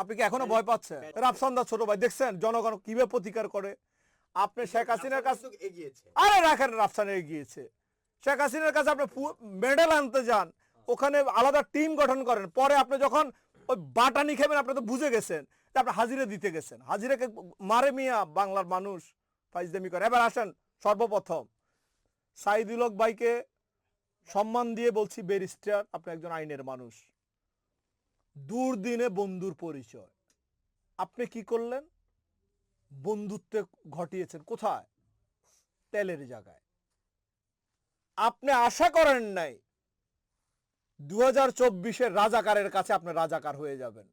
আপনি কি এখনও ভয় পাচ্ছেন? রাফসান্দা ছোট ভাই দেখছেন? জনগণ কীভাবে প্রতিকার করে? আপনি শেখ হাসিনার কাছে এগিয়েছে। আরে রাখেন রাফসানে এগিয়েছে। শেখ হাসিনার কাছে আপনি মেডেল আনতে যান। ওখানে আলাদা টিম গঠন করেন। পরে আপনি যখন ওই বাটানি খাবেন আপনি তো বুঝে গেছেন যে আপনি হাজিরা দিতে গেছেন। হাজিরাকে মারে মিয়া বাংলার মানুষ ফাইজদামি করে। এবার আসেন সর্বপ্রথম। সাইদুল হক ভাইকে সম্মান দিয়ে বলছি ব্যারিস্টার আপনি একজন আইনের মানুষ। দুর্দিনে বন্ধুর পরিচয়। আপনি কি করলেন? বন্ধুত্বে ঘটিয়েছেন কোথায়? তেলের জায়গায়। আপনি আশা করেন নাই দু হাজার চব্বিশের রাজাকারের কাছে আপনি রাজাকার হয়ে যাবেন।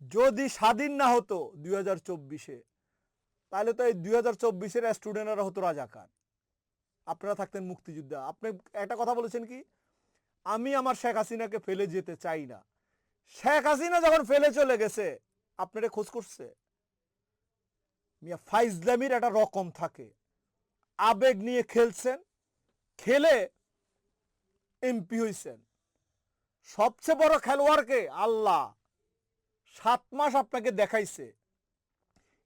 যদি স্বাধীন না হতো দুই হাজার চব্বিশে, তাহলে তো এই দুই হাজার চব্বিশের স্টুডেন্টরা হতো রাজাকার। আপনারা থাকতেন মুক্তিযোদ্ধা। আপনি একটা কথা বলেছেন কি? আমি আমার শেখ হাসিনাকে ফেলে যেতে চাই না। শেখ হাসিনা যখন ফেলে চলে গেছে, আপনারা খোঁজ করছে? মিয়া ফাইজলামির একটা রকম থাকে। আবেগ নিয়ে খেলছেন, খেলে এমপি হইছেন। সবচেয়ে বড় খেলোয়াড়কে আল্লাহ সাত মাস আপনাকে দেখাইছে।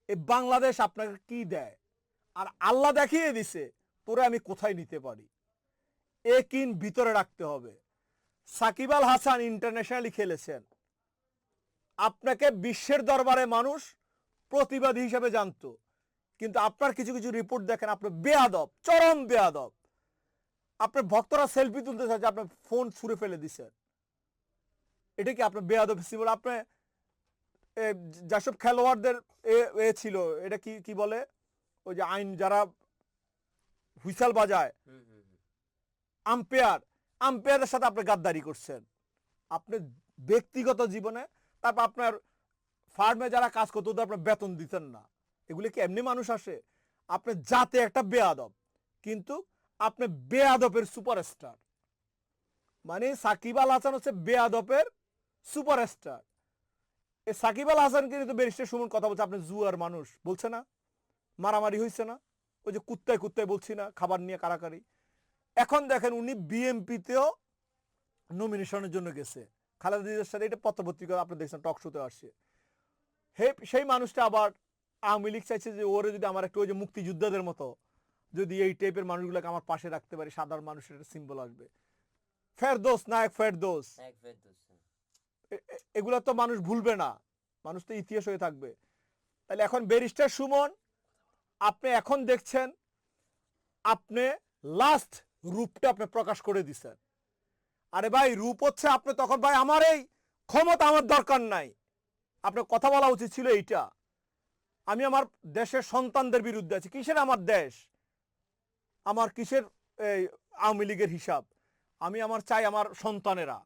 এ বাংলাদেশ আপনাকে কি দেয়? আর আল্লাহ দেখিয়ে দিছে, তোরে আমি কোথায় নিতে পারি? এ কিন ভিতরে রাখতে হবে। সাকিব আল হাসান ইন্টারন্যাশনালি খেলেছেন। আপনাকে বিশ্বের দরবারে মানুষ প্রতিবাদী হিসেবে জানতো। কিন্তু আপনার কিছু কিছু রিপোর্ট দেখেন আপনার বেয়াদব চরম বেয়াদব। আপনার ভক্তরা সেলফি তুলতে চাইছে আপনার ফোন ছুঁড়ে ফেলে দিছেন এটা কি আপনার বেয়াদব সিম্বল আপনি যেসব খেলোয়াড়দের এ ছিল এটা কি কি বলে? ওই যে আইন যারা হুইসাল বাজায় আম্পায়ার আম্পায়ারের সাথে আপনি গাদ্দারি করছেন। আপনি ব্যক্তিগত জীবনে, তারপর আপনার ফার্মে যারা কাজ করতো, ওদের আপনার বেতন দিতেন না। এগুলি কি এমনি মানুষ আসে? আপনি জাতে একটা বেয়াদব, কিন্তু আপনি বেয়াদবের সুপারস্টার। মানে সাকিব আল হাসান হচ্ছে বেয়াদবের সুপারস্টার। এই সাকিব আল হাসানকে কিন্তু ব্যারিস্টার সুমন কথা বলছে, আপনি জুয়ার মানুষ, বলছে না। মারামারি হয়েছে না। ওই যে কুত্তায় কুত্তায় বলছি না, খাবার নিয়ে কারাকারি। এখন দেখেন উনি বিএমপিতেও নমিনেশনের জন্য গেছে। খালেদা জিয়ার সাথে এটা পত্রপত্রিকা আপনি দেখছেন টক শোতে আসছে। হে সেই মানুষটা আবার আওয়ামী লীগ চাইছে যে ওরে যদি আমার একটু ওই যে মুক্তিযোদ্ধাদের মতো যদি এই টাইপের মানুষগুলোকে আমার পাশে রাখতে পারি সাধারণ মানুষের একটা সিম্বল আসবে। ফেরদোস ফেরদোস। এক ফেরদৌস এগুলো তো মানুষ ভুলবে না। মানুষ তো ইতিহাস হয়ে থাকবে। তাহলে এখন ব্যারিস্টার সুমন আপনি এখন দেখছেন আপনি লাস্ট রূপটা আপনি প্রকাশ করে দিছেন। আরে ভাই, রূপ হচ্ছে আপনি তখন ভাই আমার এই ক্ষমতা আমার দরকার নাই। আপনার কথা বলা উচিত ছিল এইটা। আমি আমার দেশের সন্তানদের বিরুদ্ধে আছি। কিসের আমার দেশ? আমার কিসের এই আওয়ামী লীগের হিসাব? আমি আমার চাই আমার সন্তানেরা।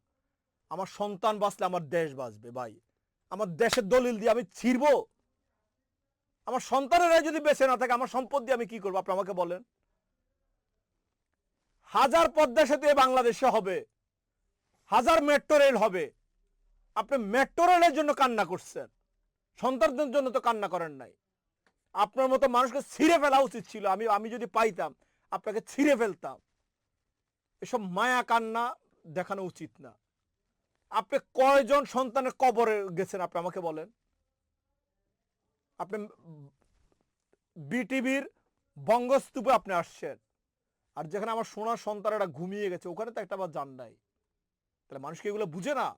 আমার সন্তান বাঁচলে আমার দেশ বাঁচবে ভাই। আমার দেশের দলিল দিয়ে আমি ছিড়ব। আমার সন্তানেরা যদি বেঁচে না থাকে, আমার সম্পদ দিয়ে আমি কি করব? আপনি আমাকে বলেন। হাজার পদ্মা সেতু বাংলাদেশে হবে। হাজার মেট্রো রেল হবে। আপনি মেট্রো রেলের জন্য কান্না করছেন। সন্তানদের জন্য তো কান্না করেন নাই। আপনার মতো মানুষকে ছিঁড়ে ফেলা উচিত ছিল। আমি আমি যদি পাইতাম, আপনাকে ছিঁড়ে ফেলতাম। এসব মায়া কান্না দেখানো উচিত না। আপনি কয়জন সন্তানের কবরে গেছেন, আপনি আমাকে বলেন? আপনি বিটিভির বঙ্গস্তূপে আপনি আসছেন। আর যেখানে আমার সোনার সন্তানেরা ঘুমিয়ে গেছে, ওখানে তো একটা বার যান নাই। তাহলে মানুষকে এগুলো বুঝে না।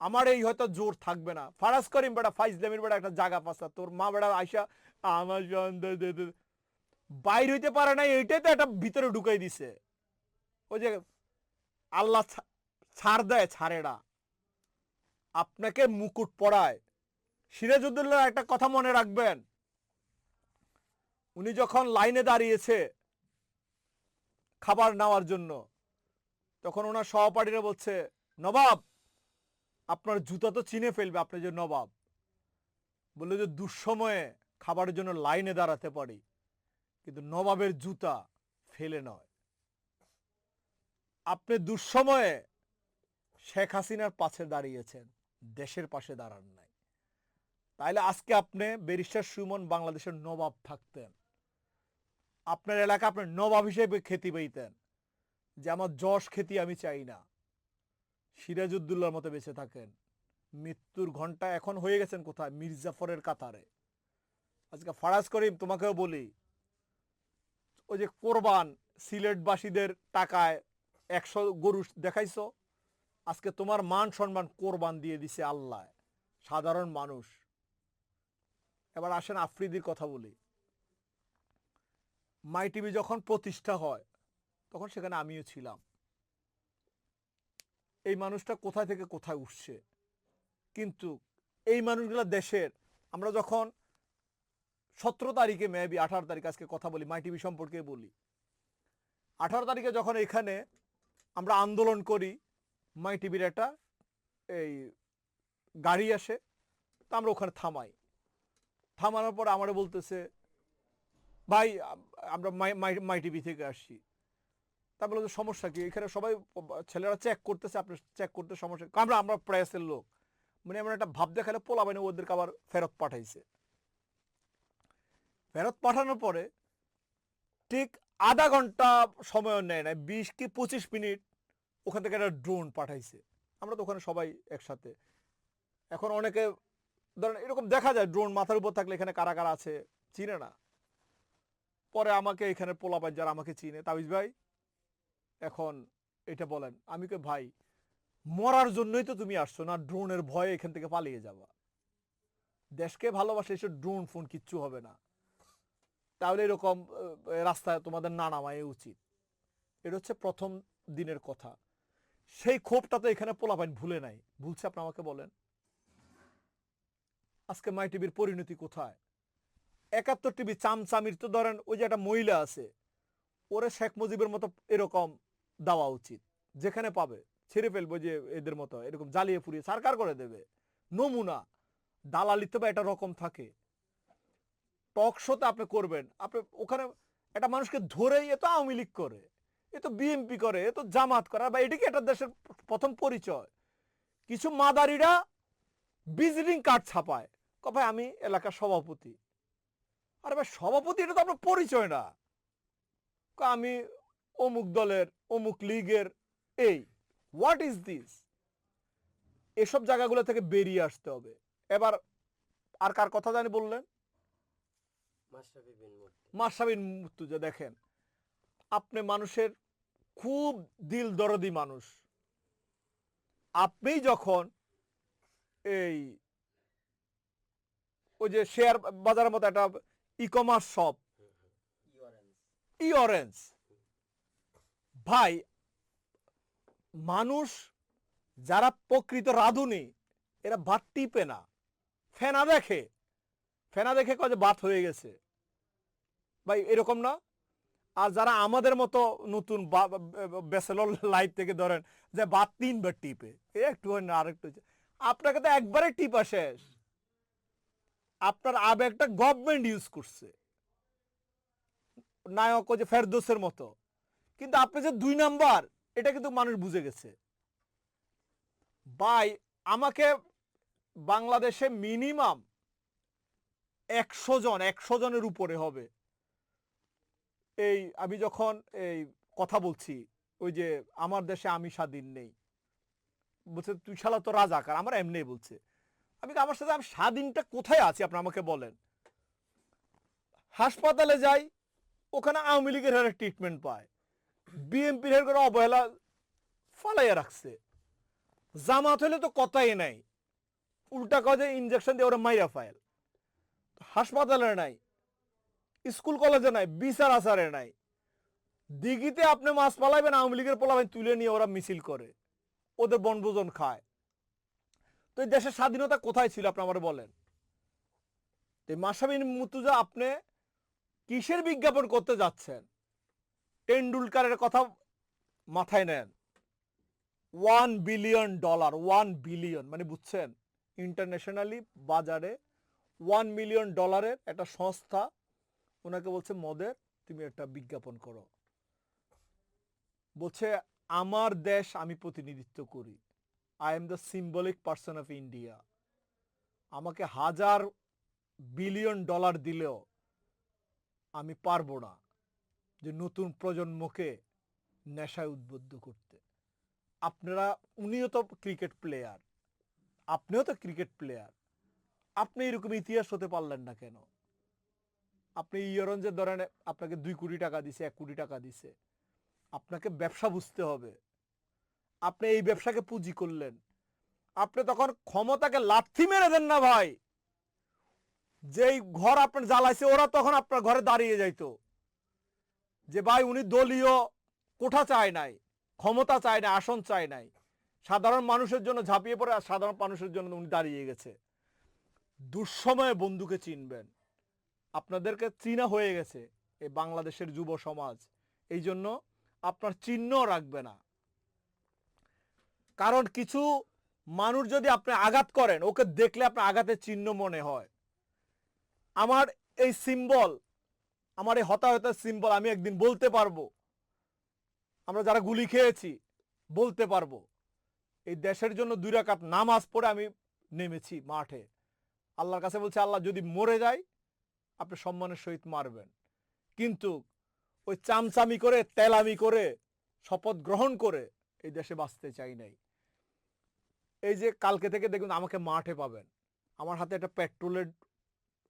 আমার এই হয়তো জোর থাকবে না। ফারাজ করিম বেটা ফাইজলামির বেটা একটা জায়গা পাসা তোর মা বেটা আইসা আমার সন্তান। বাইর হইতে পারে না এইটাই তো একটা ভিতরে ঢুকাই দিছে। ওই যে আল্লাহ ছাড় দেয় ছাড়েরা আপনাকে মুকুট পড়ায় সিরাজউদ্দৌলার একটা কথা মনে রাখবেন। উনি যখন লাইনে দাঁড়িয়েছে খাবার নেওয়ার জন্য। তখন ওনার সহপাঠীরা বলছে, নবাব, আপনার জুতা তো চিনে ফেলবে আপনি যে নবাব। বলল যে, দুঃসময়ে খাবারের জন্য লাইনে দাঁড়াতে পারি, কিন্তু নবাবের জুতা ফেলে নয়। আপনি দুঃসময়ে শেখ হাসিনার পাশে দাঁড়িয়েছেন, দেশের পাশে দাঁড়ান নাই। তাইলে আজকে আপনি ব্যারিস্টার সুমন বাংলাদেশের নবাব থাকতেন। আপনার এলাকা আপনার নবাব হিসেবে খ্যাতি পেতেন যে আমার যশ খ্যাতি আমি চাই না। সিরাজউদ্দৌলার মতো বেঁচে থাকেন। মৃত্যুর ঘণ্টা এখন হয়ে গেছেন কোথায়? মির্জাফরের কাতারে। আজকে ফারাজ করিম, তোমাকেও বলি, ওই যে কোরবান সিলেটবাসীদের টাকায় একশো গরু দেখাইছো? আজকে তোমার মান সম্মান কোরবান দিয়ে দিছে আল্লাহ, সাধারণ মানুষ। এবার আসেন আফ্রিদির কথা বলি। মাই টিভি যখন প্রতিষ্ঠা হয়, তখন সেখানে আমিও ছিলাম। এই মানুষটা কোথায় থেকে কোথায় উঠছে? কিন্তু এই মানুষগুলো দেশের, আমরা যখন সতেরো তারিখে মেবি আঠারো তারিখ আজকে কথা বলি, মাই টিভি সম্পর্কে বলি। আঠারো তারিখে যখন এখানে আমরা আন্দোলন করি, মাই টিভির একটা এই গাড়ি আসে, তা আমরা ওখানে থামাই। থামানোর পর আমারে বলতেছে ভাই, আমরা মাই টিভি থেকে আসছি। তা বলল যে সমস্যা কি? এখানে সবাই ছেলেরা চেক করতেছে, আপনি চেক করতে সমস্যা আমরা আমরা প্রেসের লোক। মানে এমন একটা ভাব দেখালে পোলা পোলাবাইনে ওদেরকে আবার ফেরত পাঠাইছে। ফেরত পাঠানোর পরে ঠিক আধা ঘণ্টা সময় নেয় না বিশ কি পঁচিশ মিনিট ওখান থেকে একটা ড্রোন পাঠাইছে। আমরা তো ওখানে সবাই একসাথে। এখন অনেকে, ধরেন এরকম দেখা যায় ড্রোন মাথার উপর থাকলে এখানে কারা কারা আছে, চিনে না। পরে আমাকে এখানে পোলাপাই যারা আমাকে চিনে, তাবিজ ভাই, এখন এটা বলেন, আমি কে ভাই, মরার জন্যই তো তুমি আসছো, না ড্রোনের ভয়ে এখান থেকে পালিয়ে যাবা? দেশকে ভালোবাসে এসব ড্রোন ফোন কিচ্ছু হবে না। তাহলে এরকম রাস্তায় তোমাদের না নামাই উচিত। এটা হচ্ছে প্রথম দিনের কথা। সেই ক্ষোভটা তো এখানে পোলাপাইন ভুলে নাই। ভুলছে আপনি আমাকে বলেন। আজকে মাই টিভির পরিণতি কোথায়? একাত্তর টিভি চামচামির তো ধরেন ওই যে একটা মহিলা আছে, ওরে শেখ মুজিবের মতো এরকম দেওয়া উচিত, যেখানে পাবে, ছেড়ে ফেলব যে এদের মতো, এরকম জ্বালিয়ে পুড়িয়ে সরকার করে দেবে। নমুনা দালালি তো বা এটা রকম থাকে। টক শোতে আপনি করবেন, আপনি ওখানে একটা মানুষকে ধরেই এ তো আওয়ামী লীগ করে, এ তো বিএমপি করে, এ তো জামাত করে বা এটি কি একটা দেশের প্রথম পরিচয়? কিছু মাদারিরা ভিজিটিং কার্ড ছাপায়। ক ভাই, আমি এলাকার সভাপতি আরে ভাই সভাপতি এটা তো আপনার পরিচয় না। আমি অমুক দলের অমুক লীগের এই হোয়াট ইজ দিস এসব জায়গাগুলো থেকে বেরিয়ে আসতে হবে। এবার আর কার কথা জানি বললেন? মাসাবিন মুর্তুজা। দেখেন। আপনি মানুষের খুব দিল দরদি মানুষ। আপনি যখন এই ওই যে শেয়ার বাজারের মতো একটা e commerce shop E Orange ভাই মানুষ যারা প্রকৃত রাঁধুনি এরা ভাত টিপে না। ফেনা দেখে। ফেনা দেখে কয় যে ভাত হয়ে গেছে। ভাই এরকম না? আর যারা আমাদের মতো নতুন ব্যাচেলর লাইফ থেকে ধরেন যে বাদ তিনবার টিপে। একটু হয় না আরেকটু। আপনাকে তো একবারে টিপা শেষ। আপনার আবেগটা গভর্নমেন্ট ইউজ করছে। নায়ক যে ফেরদোসের মতো। কিন্তু আপনি যে দুই নাম্বার, এটা কিন্তু মানুষ বুঝে গেছে। ভাই, আমাকে বাংলাদেশে মিনিমাম একশো জন, একশো জনের উপরে হবে। এই, আমি যখন এই কথা বলছি, ওই যে, আমার দেশে আমি স্বাধীন নেই। বলছে, তুই শালা তো রাজাকার। আমার এমনি বলছে। আমি আমার সাথে, আমি স্বাধীনটা কোথায় আছি, আপনি আমাকে বলেন। হাসপাতালে যাই, ওখানে আওয়ামী লীগের হারে ট্রিটমেন্ট পায়। বিএনপির হারে করে অবহেলা ফালাইয়া রাখছে। জামাত হলে তো কথাই নাই। উল্টা কাজে ইঞ্জেকশন দিয়ে ওরা মাইরা ফাইল হাসপাতালে নাই, স্কুল কলেজে নাই, বিচার আচারে নাই। দিঘিতে আপনি মাছ পালাইবেন, আওয়ামী লীগের পোলাবেন তুলে নিয়ে ওরা মিছিল করে। ওদের বনভোজন খায়। তো এই দেশের স্বাধীনতা কোথায় ছিল, আপনি আমার বলেন? তো মাসাবিন মুতুজা আপনি কিসের বিজ্ঞাপন করতে যাচ্ছেন? টেন্ডুলকারের কথা মাথায় নেন। One billion dollar, one billion মানে বুঝছেন? ইন্টারন্যাশনালি বাজারে ওয়ান মিলিয়ন ডলারের একটা সংস্থা, ওনাকে বলছে, মদের, তুমি একটা বিজ্ঞাপন করো। বলছে, আমার দেশ আমি প্রতিনিধিত্ব করি। I am the symbolic person of India আমাকে হাজার বিলিয়ন ডলার দিলেও আমি পারব না যে নতুন প্রজন্মকে নেশায় উদ্বুদ্ধ করতে। আপনারা, উনিও তো ক্রিকেট প্লেয়ার আপনিও তো ক্রিকেট প্লেয়ার আপনি এরকম ইতিহাস হতে পারলেন না কেন? আপনি ইয়রঞ্জের ধরেন আপনাকে দুই কোটি টাকা দিছে, এক কোটি টাকা দিছে। আপনাকে ব্যবসা বুঝতে হবে। আপনি এই ব্যবসাকে পুঁজি করলেন। আপনি তখন ক্ষমতাকে লাথি মেরে দেন না ভাই। যেই ঘর আপনার জ্বালাইছে, ওরা তখন আপনার ঘরে দাঁড়িয়ে যাইতো। যে ভাই, উনি দলীয়, কোঠা চায় নাই, ক্ষমতা চায় না আসন চায় নাই। সাধারণ মানুষের জন্য ঝাঁপিয়ে পড়ে, আর সাধারণ মানুষের জন্য উনি দাঁড়িয়ে গেছে। দুঃসময়ে বন্ধুকে চিনবেন। আপনাদেরকে চিনা হয়ে গেছে এই বাংলাদেশের যুব সমাজ। এই জন্য আপনার চিহ্ন রাখবে না। কারণ কিছু মানুষ যদি আপনি আঘাত করেন, ওকে দেখলে আপনার আঘাতের চিহ্ন মনে হয়। আমার এই সিম্বল আমার এই হতাহতের সিম্বল আমি একদিন বলতে পারব। আমরা যারা গুলি খেয়েছি, বলতে পারব। এই দেশের জন্য দুই রাকাত নামাজ পড়ে আমি নেমেছি মাঠে। আল্লাহর কাছে বলছে, আল্লাহ, যদি মরে যায়, আপনি সম্মানের সহিত মারবেন। কিন্তু ওই চামচামি করে, তেলামি করে, শপথ গ্রহণ করে এই দেশে বাঁচতে চাই নাই। এই যে কালকে থেকে দেখুন আমাকে মাঠে পাবেন। আমার হাতে একটা পেট্রোলের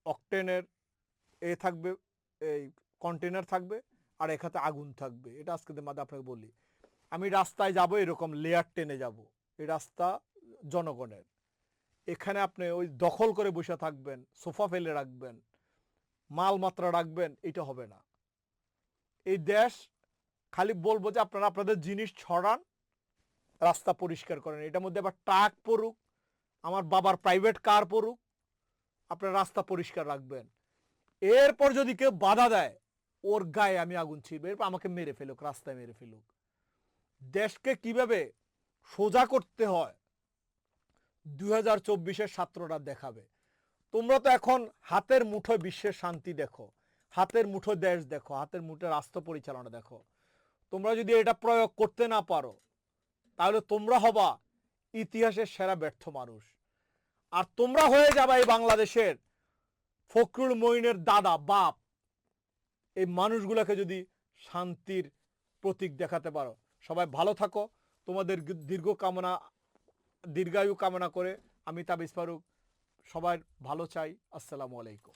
অকটেনের এ থাকবে, এই কন্টেনার থাকবে আর এখানে আগুন থাকবে। এটা আজকে মাঝে আপনাকে বলি। আমি রাস্তায় যাব এরকম লেয়ার টেনে যাব। এই রাস্তা জনগণের। এখানে আপনি ওই দখল করে বসে থাকবেন, সোফা ফেলে রাখবেন, মাল মাত্রা রাখবেন, এটা হবে না। এই দেশ, খালি বলব যে আপনারা আপনাদের জিনিস ছড়ান রাস্তা পরিষ্কার করেন। এটার মধ্যে আবার ট্রাক পড়ুক, আমার বাবার প্রাইভেট কার পড়ুক, আপনার রাস্তা পরিষ্কার রাখবেন। এরপর যদি কেউ বাধা দেয়, ওর গায়ে আমি আগুন ছিড়বে। এরপর আমাকে মেরে ফেলুক, রাস্তায় মেরে ফেলুক। দেশকে কীভাবে সোজা করতে হয়, দুই হাজার চব্বিশের ছাত্ররা দেখাবে। তোমরা তো এখন হাতের মুঠোয় বিশ্বের শান্তি দেখো, হাতের মুঠোয় দেশ দেখো, হাতের মুঠোয় রাষ্ট্র পরিচালনা দেখো। তোমরা যদি এটা প্রয়োগ করতে না পারো তাহলে তোমরা হবা ইতিহাসের সেরা ব্যর্থ মানুষ। আর তোমরা হয়ে যাবা এই বাংলাদেশের ফখরুল মঈনের দাদা, বাপ। এই মানুষগুলোকে যদি শান্তির প্রতীক দেখাতে পারো। সবাই ভালো থাকো। তোমাদের দীর্ঘ কামনা, দীর্ঘায়ু কামনা করে আমি তাবিজ ফারুক সবার ভালো চাই। আসসালামু আলাইকুম।